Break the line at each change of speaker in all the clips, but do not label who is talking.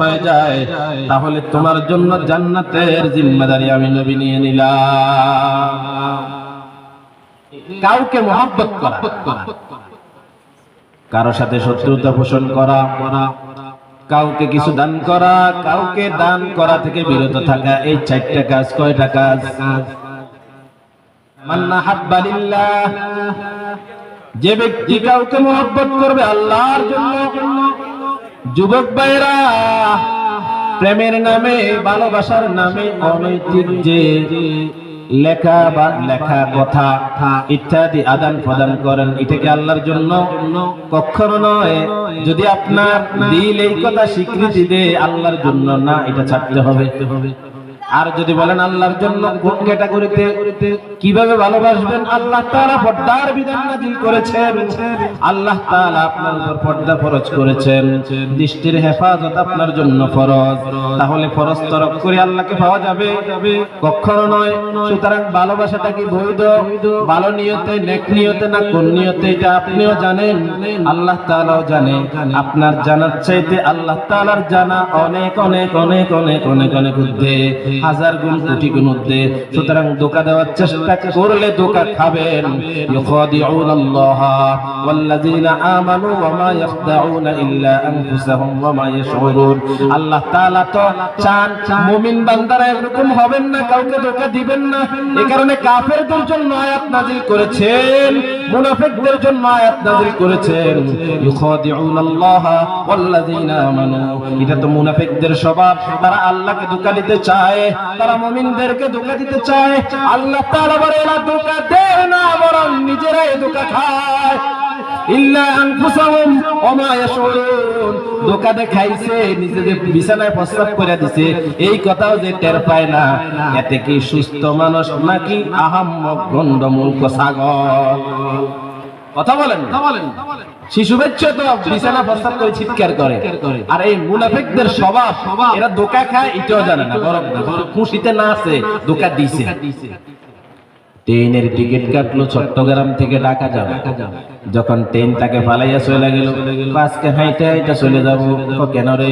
হয়ে যায়, তাহলে তোমার জন্য জান্নাতের জিম্মাদারি আমি নবী নিয়ে নিলাম। কাউকে মহব্বত করা সাথে শত্রুতা পোষণ করা, কাউকে কিছু দান করা, কাউকে দান করা থেকে বিরত থাকা, এই চারটা কাজ কয়টা কাজ? যে ব্যক্তি কাউকে মহব্বত করবে আল্লাহর জন্য যুবক ভাইরা প্রেমের নামে, ভালোবাসার নামে অনৈতিক লেখা বা লেখা কথা ইত্যাদি আদান প্রদান করেন এটাকে আল্লাহর জন্য? কখনো নয়। যদি আপনার দিল এই কথা স্বীকৃতি দেয়, আল্লাহর জন্য না, এটা ছাড়তে হবে। আর যদি বলেন আল্লাহর জন্য কোন ক্যাটাগরিতে কীভাবে ভালোবাসবেন, আল্লাহ তাআলা পর্দার বিধান নাযিল করেছেন। আল্লাহ তাআলা আপনার উপর পর্দা ফরজ করেছেন। দৃষ্টির হেফাজত আপনার জন্য ফরজ। তাহলে ফরজ তরক করে আল্লাহকে পাওয়া যাবে? কখনো নয়। সুতরাং ভালোবাসাটা কি বৈধ? ভালো নিয়তে, নেক নিয়তে না কোন নিয়তে, এটা আপনিও জানেন। আল্লাহ তাআলাও জানে। আপনার জানার চাইতে আল্লাহ তাআলার জানা অনেক অনেক অনেক অনেক অনেক অনেক ঊর্ধ্বে। হাজার গুণ কোটি গুণ ঊর্ধ্বে সুতরাং ধোকা দেওয়ার চেষ্টা করলে ধোকা খাবেন। ওয়াল্লাযীনা আমানু ওয়া মা ইয়াখদাউনা ইল্লা আনফুসাহুম ওয়া মা ইয়াশউরুন। আল্লাহ তাআলা তো চান মুমিন বান্দারা এরকম হবেন না, কাউকে ধোকা দিবেন না। এই কারণে কাফেরদের জন্য আয়াত নাযিল করেছেন, মুনাফিকদের জন্য আয়াত নাযিল করেছেন। ইউখাদিউন আল্লাহ ওয়াল্লাযীনা আমানু। এটা তো মুনাফিকদের স্বভাব। তারা আল্লাহকে ধোকা দিতে চায়। তারা মুমিনদেরকে ধোকা দিতে চায়। আল্লাহ তাআলা বলে, এরা ধোকা দেয় না, বরং নিজেরাই ধোকা খায়। নিজেদের দিছে। এই কথাও যে টের পায় না। এতে কি সুস্থ মানুষ নাকি আহাম্মক গন্ডমূর্খ ছাগল? কথা বলেন শিশু বাচ্চা তো বিছানা প্রস্তাব করে চিৎকার করে। আর এই মুনাফিকদের এরা খায়, এটাও জানে না, বরং খুশিতে না আছে দিছে। ট্রেনের টিকিট কাটলো চট্টগ্রাম থেকে ঢাকা যাবে যখন ট্রেন তাকে পালাইয়া চলে গেল আজকে হাইটা হাইটা চলে যাব। কেন রে?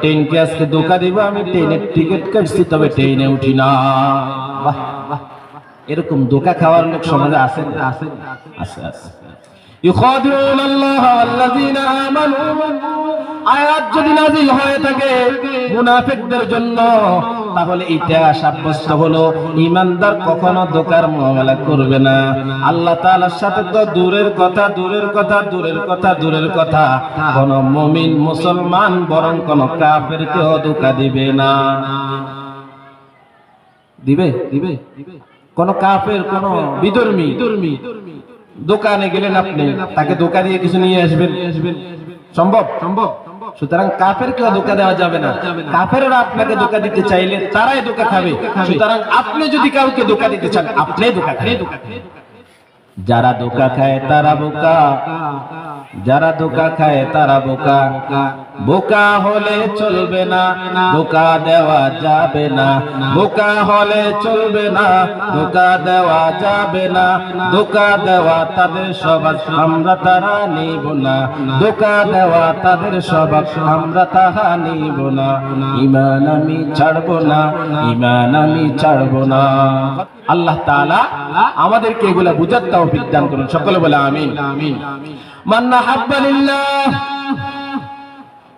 ট্রেনকে আজকে দোকা দিব, আমি ট্রেনের টিকিট কাটছি, তবে ট্রেনে উঠি না। এরকম দোকা খাওয়ার লোক সমাজে আছে আছে আছে আছে। আয়াত যদি থাকে মুনাফিকদের জন্য, তাহলে এটা সাব্যস্ত হলো, ইমানদার কখনো দোকার করবে না। আল্লাহ তাআলার সাথে তো দূরের কথা দূরের কথা দূরের কথা দূরের কথা। কোন মুমিন, মুসলমান, বরং কোন কাফেরকেও ধোকা দিবে না। দিবে? দিবে? কোন কাফের, কোন বিধর্মী? দোকানে গেলেন আপনি, তাকে দোকা কিছু নিয়ে আসবেন। সম্ভব? সম্ভব সুতরাং কাফের কেউ ধোকা দেওয়া যাবে না। কাফেররা আপনাকে ধোকা দিতে চাইলে তারাই ধোকা খাবে। সুতরাং আপনি যদি কাউকে ধোকা দিতে চান, আপনি ধোকা খাবেন যারা ধোকা খায় তারা বোকা। যারা ধোকা খায় তারা বোকা। বোকা হলে চলবে না, বোকা দেওয়া যাবে না। বোকা হলে চলবে না ধোকা দেওয়া যাবে না। ধোকা দেওয়া তাদের সবার আমরা তারা নিব না। ধোকা দেওয়া তাদের সবার আমরা তাহা নিব না। ইমান আমি ছাড়বো না, ইমান আমি ছাড়বো না। আল্লাহ তাআলা আমাদেরকে এগুলা বুঝার তৌফিক দান করুন। সকলে বলে আমিন। আমিন মান নাহাব্বা লিল্লাহ ওয়া আবগাযা লিল্লাহ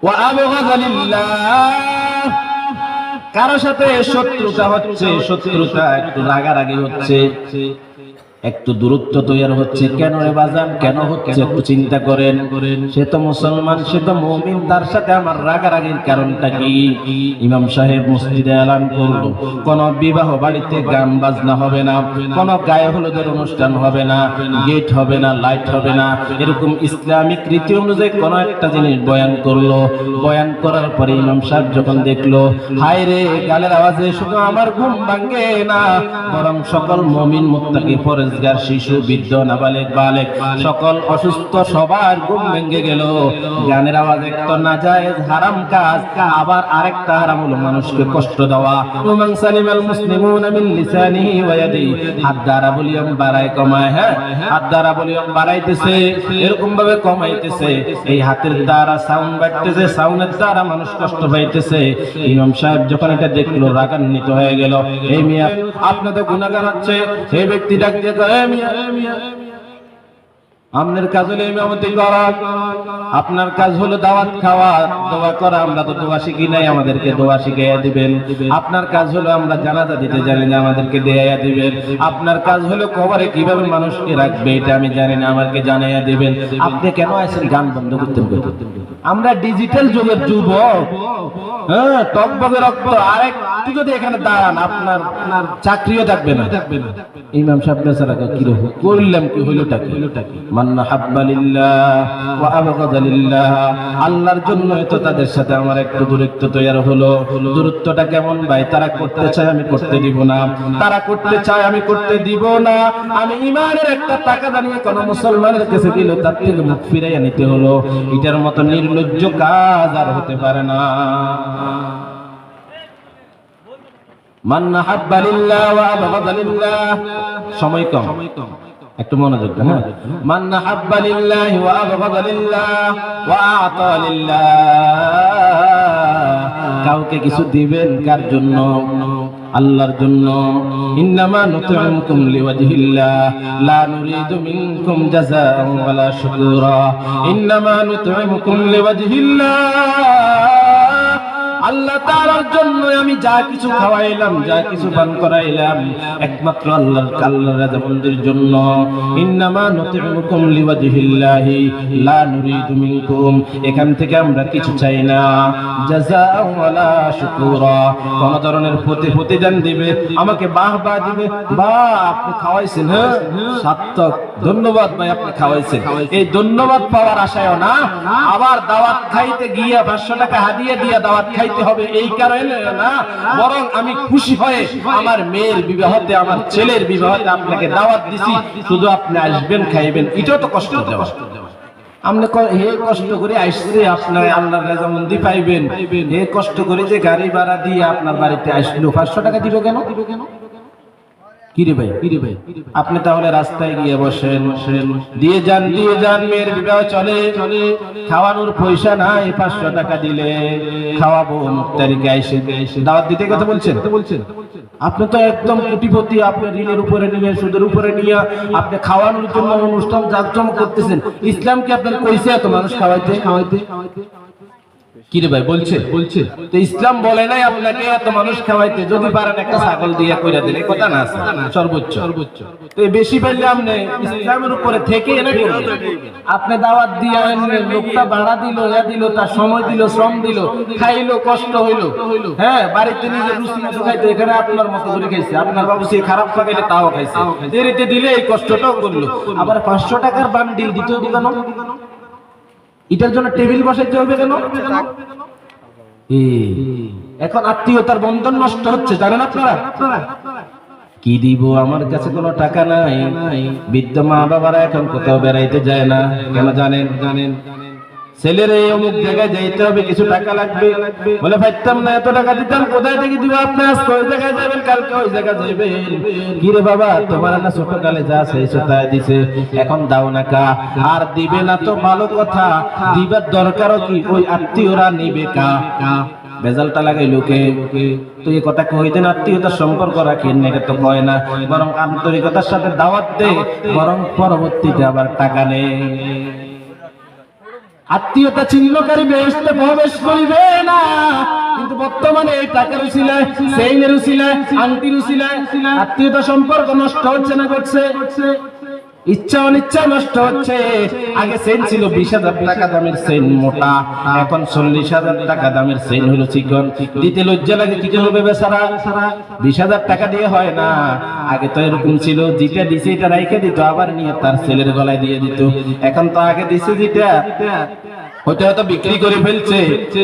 কারও সাথে শত্রুতা হচ্ছে শত্রুতা একটু রাগারাগি হচ্ছে। একটু দূরত্ব তৈরি হচ্ছে। কেন রে বাজান? কেন হচ্ছে? একটু চিন্তা করেন। সে তো মুসলমান, সে তো মুমিন, তার সাথে আমার রাগারাগির কারণটা কি? ইমাম সাহেব মসজিদে এলান করল। কোন বিবাহ বাড়িতে গান বাজনা হবে না, কোন গায়ে হলুদের অনুষ্ঠান হবে না, গেট হবে না, লাইট হবে না। এরকম ইসলামিক রীতি অনুযায়ী কোন একটা জিনিস বয়ান করল। বয়ান করার পরে ইমাম সাহেব যখন দেখল, হায় রে, গালের আওয়াজে শুধু আমার ঘুম ভাঙ্গে না, বরং সকল মমিন মুত্তাকি পরে পরহেজগার শিশু, বৃদ্ধ, নাবালেক, বালেক, সকল অসুস্থ সবার ঘুম ভেঙে গেল। গানের আওয়াজ একটা না যায় হারাম কাজ, আবার আরেকটা হারাম হলো মানুষকে কষ্ট দেওয়া। ওমান সালিমাল মুসলিমুনা মিন লিসানিহি ওয়া ইয়াদিহি হাত দ্বারা ভলিউম বাড়ায় কমায় হ্যাঁ? হাত দ্বারা ভলিউম বাড়াইতেছে এরকম ভাবে কমাইতেছে। এই হাতের দ্বারা সাউন্ড বাড়তেছে সাউন্ডের দ্বারা মানুষ কষ্ট পাইতেছে। ইমাম সাহেব যখন এটা দেখল, রাগান্বিত হয়ে গেল। এই মিয়া, আপনি তো গুনাহগার হচ্ছে এই ব্যক্তি ডাক দিয়ে কয়, "এ মিয়া এ মিয়া আপনার কাজ হলো ইমামতি করা আপনার কাজ হলো দাওয়াত খাওয়া, দোয়া করা, আমরা তো দোয়া শিখি নাই, আমাদেরকে দোয়া শিখাইয়া দিবেন। আপনার কাজ হলো আমরা জানাজা দিতে জানি না, আমাদেরকে দেয়া দিবেন। আপনার কাজ হলো কবরে কীভাবে মানুষকে রাখবে, এটা আমি জানি না, আমাকে জানাইয়া দিবেন। আপনি কেন আছেন গান বন্ধ করতে? আমরা ডিজিটাল যুগের যুবক। হ্যাঁ টকবগে রক্ত। আরেকটু যদি এখানে দাঁড়ান, আপনার আপনার চাকরিও থাকবে না। ইমাম সাহেব বেচারা কি করলাম কি, হইলোটা কি? হইলোটা কি আবগাদালিল্লাহ আল্লাহর জন্য তো তাদের সাথে আমার একটু দূরত্ব তৈরি হলো। দূরত্বটা কেমন ভাই? তারা করতে চায় আমি করতে দিব না। তারা করতে চায় আমি করতে দিব না। আমি ইমানের একটা টাকা দাঁড়িয়ে কোন মুসলমানের কাছে দিল তার থেকে মুখ ফিরাইয়া নিতে হলো। এটার মতো নির্লজ্জ কাজ আর হতে পারে না। মান্না হাব্বালিল্লাহ ওয়া সময় কম। একটু মনোযোগ দেন হ্যাঁ? মান্না হাব্বালিল্লাহ ওয়া আবগাদালিল্লাহ ওয়া আতা লিল্লাহ। কাউকে কিছু দিবেন কার জন্য? আল্লাহর জন্য। ইন্নামা নুতইমুকুম লিওয়াজহিল্লাহ। লা নুরিদু মিনকুম জাযাআন ওয়ালা শুকুরা। ইন্নামা নুতইমুকুম লিওয়াজহিল্লাহ। আল্লাহ তাআলার জন্য আমি যা কিছু খাওয়াইলাম, যা কিছু পান করাইলাম, একমাত্র আল্লাহর আল্লাহর রাজাবন্দির জন্য। ইন্নামা লিওয়াজহিল্লাহি, লা নুরিদু মিনকুম, এখান থেকে আমরা কিছু চাই না। জাযাআ ওয়ালা শুকুরা, কোন ধরনের প্রতি প্রতিদান দিবে, আমাকে বাহ বাহ দিবে, বাহ, আপনি খাওয়াইছেন হ্যাঁ? সার্থক, ধন্যবাদ ভাই, আপনি খাওয়াইছেন। এই ধন্যবাদ পাওয়ার আশায়ও না। আবার দাওয়াত খাইতে গিয়া পাঁচশো টাকা হাদিয়ে দিয়া দাওয়াত খাইতে হবে এই কারণে না, বরং আমি খুশি হয়ে আমার মেয়ের বিবাহতে, আমার ছেলের বিবাহতে আপনাকে দাওয়াত দিছি। শুধু আপনি আসবেন, খাইবেন। এটাও তো কষ্ট দেওয়া। আপনি কষ্ট করে আপনার কষ্ট করে যে গাড়ি ভাড়া দিয়ে আপনার বাড়িতে আসলো, পাঁচশো টাকা দিবে কেন দিবে কেন? কিরে ভাই? কিরে ভাই? আপনি তাহলে রাস্তায় গিয়ে বসেন। দিয়ে যান দিয়ে যান, মেয়ের বিবাহ চলে। চলে খাওয়ানোর পয়সা নাই, পাঁচশো টাকা দিলে। খাওয়াবো আইসে। এসে দাওয়াত দিতে কথা বলছেন? বলছেন আপনি তো একদম কোটিপতি, আপনি ঋণের উপরে নিয়ে, সুদের উপরে নিয়ে, আপনি খাওয়ানোর জন্য অনুষ্ঠান জাকজমক করতেছেন। ইসলাম কি আপনার কইছে এত মানুষ খাওয়াইতে খাওয়াইতে? কি ভাই, বলছে? বলছে, তো ইসলাম বলে নাই আপনাকে এত মানুষ খাওয়াইতে, যদি পারেন একটা ছাগল দিয়ে কইরা দিলে কথা না সর্বোচ্চ সর্বোচ্চ। তো বেশি ইসলামের উপরে থেকে আপনি দাওয়াত দিয়ে লোকটা ভাড়া দিল ইয়া দিল, তার সময় দিল, শ্রম দিল, খাইলো, কষ্ট হইল। হ্যাঁ বাড়িতে নিজে রুচি মতো খাইতে এখানে আপনার মতো করে খাইছে। আপনার বাবু সে খারাপ পাকাইলে তাও খাইছে। দেরিতে দিলে এই কষ্টটাও করল। আবার পাঁচশো টাকার বান্ডিল এটার জন্য টেবিল বসাইতে হবে কেন? এখন আত্মীয়তার বন্ধন নষ্ট হচ্ছে, জানেন আপনারা? কি দিব? আমার কাছে কোনো টাকা নাই। বৃদ্ধ মা বাবারা এখন কোথাও বেড়াইতে যায় না, কেন জানেন জানেন? ছেলের অমুক জায়গায় যাইতে হবে, কিছু টাকা লাগবে। বলে ভাবতাম না, এত টাকা দিতাম, কোথায় থেকে দিব আপনি? আজকে ওই জায়গায় যাবেন, কালকে ওই জায়গায় যাবেন কি রে বাবা, তোমার না ছোট কালে যা সেই তাই দিছে। এখন দাও না কা, আর দিবে না তো ভালো কথা। দিবার দরকারও কি? ওই আত্মীয়রা নিবে কা। বেজালটা লাগাই লোকে। তো এই কথা কইতেন আত্মীয়তার সম্পর্ক রাখেন এটা তো কয় না। বরং আন্তরিকতার সাথে দাওয়াত দে, বরং পরবর্তীতে আবার টাকা নেই আত্মীয়তা চিহ্নকারী বেহেস্তে প্রবেশ করিবে না। কিন্তু বর্তমানে এই টাকার উসিলায়, সেইনের উসিলায়, আংটির উসিলায় আত্মীয়তা সম্পর্ক নষ্ট হচ্ছে না, ঘটছে। ইচ্ছা অনিচ্ছা নষ্ট হচ্ছে। আগে সেন ছিল বিশ হাজার টাকা দামের সেন মোটা, এখন চল্লিশ হাজার টাকা দামের সেন হলো চিকন। দিতে লজ্জা লাগে কি করবে বেচারা বিশ হাজার টাকা দিয়ে হয় না। আগে তো এরকম ছিল যেটা দিছে এটা রাইখে দিত, আবার নিয়ে তার ছেলের গলায় দিয়ে দিত। এখন তো আগে দিছে যেটা। ওইটা হয়তো বিক্রি করে ফেলছে।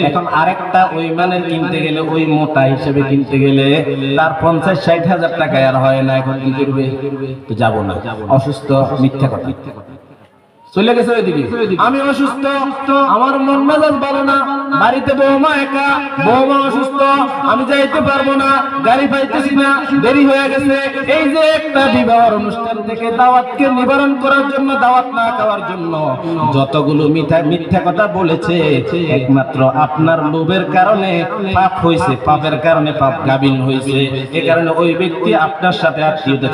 এখন আরেকটা ওই মানের কিনতে গেলে ওই মোটা হিসেবে কিনতে গেলে তার পঞ্চাশ, ষাট হাজার টাকায় আর হয় না, এখন কি করবে? যাব না। অসুস্থ, মিথ্যা কথা। চলে গেছে ওইদিকে। আমি অসুস্থ, আমার মন মেজাজ ভালো না, বাড়িতে বৌমা একা বৌমা অসুস্থ, আমি যাইতে পারব না, গাড়ি পাইতেছি না, দেরি হয়ে গেছে। এই যে একটা বিবাহের অনুষ্ঠান থেকে দাওয়াতকে নিবারণ করার জন্য, দাওয়াত না খাওয়ার জন্য যতগুলো মিথ্যা মিথ্যা কথা বলেছে, একমাত্র আপনার লোভের কারণে পাপ হয়েছে, পাপের কারণে পাপ গাবিন হয়েছে। এ কারণে ওই ব্যক্তি আপনার সাথে আত্মীয়তা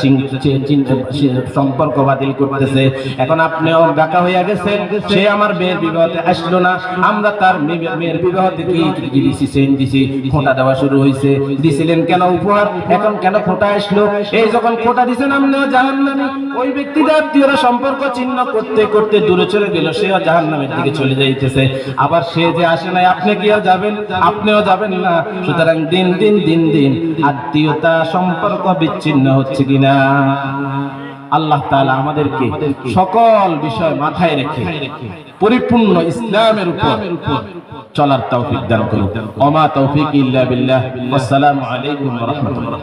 সম্পর্ক বাতিল করতেছে। এখন আপনিও ডাকা হইয়া গেছেন সে আমার মেয়ের বিবাহতে আসলো না। আমরা তার মেয়ে- মেয়ের বিবাহতে কি দিছি, সেন দিছি ফোঁটা দেওয়া শুরু হয়েছে দিছিলেন কেন উপহার? এখন কেন ফোঁটা আসলো? এই যখন ফোঁটা দিছেন আপনিও জাহান্নামে। ওই ব্যক্তিটা আত্মীয়রা সম্পর্ক চিহ্ন করতে করতে দূরে চলে গেল, সেও জাহান্নামের দিকে চলে যাইতেছে। আবার সে যে আসে নাই, আপনি কি আর যাবেন? আপনিও যাবেন না। সুতরাং দিন দিন দিন দিন আত্মীয়তা সম্পর্ক বিচ্ছিন্ন হচ্ছে কিনা? আল্লাহ তাআলা আমাদেরকে সকল বিষয় মাথায় রেখে পরিপূর্ণ ইসলামের উপর চলার তৌফিক দান করুন। ওমা তৌফিক ইল্লা বিল্লাহ। আসসালামু আলাইকুম ওয়া রাহমাতুল্লাহ।